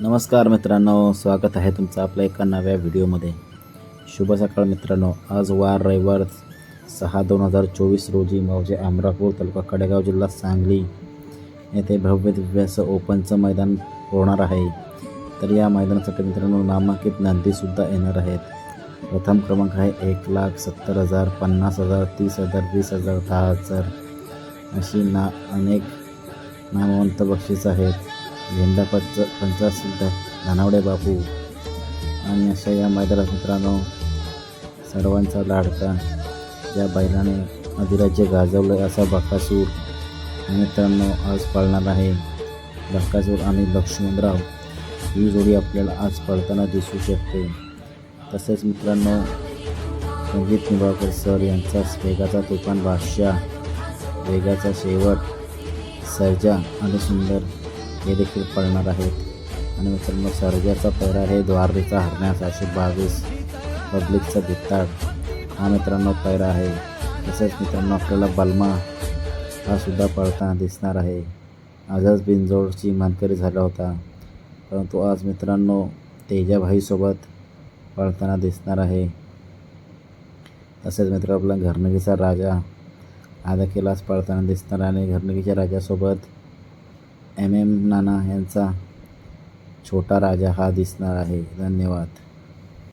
नमस्कार मित्रांनो स्वागत आहे तुमचं आपल्या एका नव्या व्हिडिओमध्ये. शुभ सकाळ मित्रांनो आज वार रविवार सहा दोन हजार चोवीस रोजी मौजे अमरापूर तालुका कडेगाव जिल्हा सांगली येथे भव्य दिव्य ओपनचं मैदान होणार आहे. तर या मैदानासाठी मित्रांनो नामांकित नंदीसुद्धा येणार आहेत. प्रथम क्रमांक आहे एक लाख सत्तर हजार पन्नास हजार तीस हजार वीस हजार दहा हजार. अशी ना अनेक नामवंत बक्षीस आहेत. झेंडा पंच पंचासिद्ध धनावडे बापू आणि अशा या मैदानात मित्रांनो सर्वांचा लाडका या बैलाने अधिराज्य गाजवलं असा बकासूर मित्रांनो आज पळणार आहे बकासूर आणि लक्ष्मणराव. ही जोडी आपल्याला आज पळताना दिसू शकते. तसेच मित्रांनो संगीत निंबाळकर सर यांचा वेगाचा तुफान बादशाह वेगाचा शेवट सर्जा आणि सुंदर हे देखील पळणार आहेत. आणि मित्रांनो सर्जाचा पैरा आहे द्वाररीचा हरण्या सहाशे बावीस पब्लिकचा भित्ताड हा मित्रांनो पैरा आहे. तसेच मित्रांनो आपल्याला बलमा हा सुद्धा पळताना दिसणार आहे. आजच बिनजोडची मानकरी झाला होता. परंतु आज मित्रांनो तेजाभाईसोबत पळताना दिसणार आहे. तसेच मित्र आपला घरनगीचा राजा हा देखील आज पळताना दिसणार आणि घरनगीच्या राजासोबत एम एम नाना यांचा छोटा राजा हा दिसणार आहे. धन्यवाद.